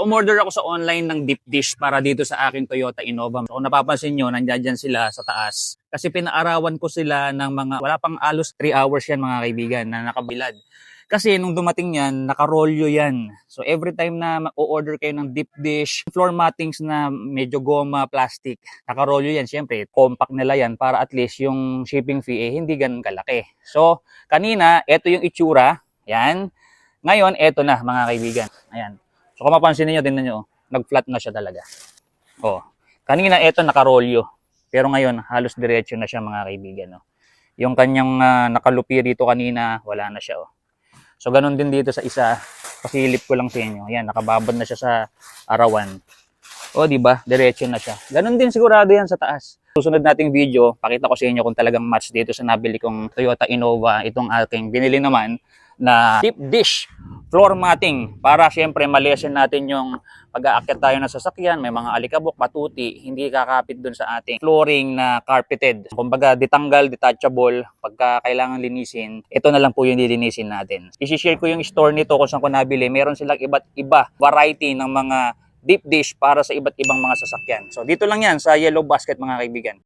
So umorder ako sa online ng deep dish para dito sa aking Toyota Innova. So kung napapansin nyo, nandiyan dyan sila sa taas. Kasi pinaarawan ko sila ng mga, wala pang alos 3 hours yan mga kaibigan na nakabilad. Kasi nung dumating yan, nakarolyo yan. So every time na o-order kayo ng deep dish, floor mattings na medyo goma, plastic, nakarolyo yan. Siyempre, compact nila yan para at least yung shipping fee eh, hindi ganun kalaki. So kanina, ito yung itsura. Yan. Ngayon, ito na mga kaibigan. Ayan. So kung mapansin niyo, tingnan niyo, oh, nag-flat na siya talaga. Oh. Kanina ito nakarolyo. Pero ngayon, halos diretso na siya mga kaibigan. Oh. Yung kanyang ah, nakalupi dito kanina, wala na siya. Oh. So ganun din dito sa isa. Pasilip ko lang sa inyo. Ayan, nakababad na siya sa arawan. O, di ba? Diretso na siya. Ganun din sigurado yan sa taas. Susunod nating video, pakita ko sa inyo kung talagang match dito sa nabili kong Toyota Innova. Itong aking binili naman na deep dish floor matting para syempre malesen natin yung pag-aakyat tayo ng sasakyan, may mga alikabok, patuti, hindi kakapit dun sa ating flooring na carpeted. Kumbaga, ditanggal, detachable, pagka kailangan linisin, ito na lang po yung lilinisin natin. I-share ko yung store nito kung saan ko nabili. Meron silang iba't iba variety ng mga deep dish para sa iba't ibang mga sasakyan. So dito lang yan sa Yellow Basket mga kaibigan.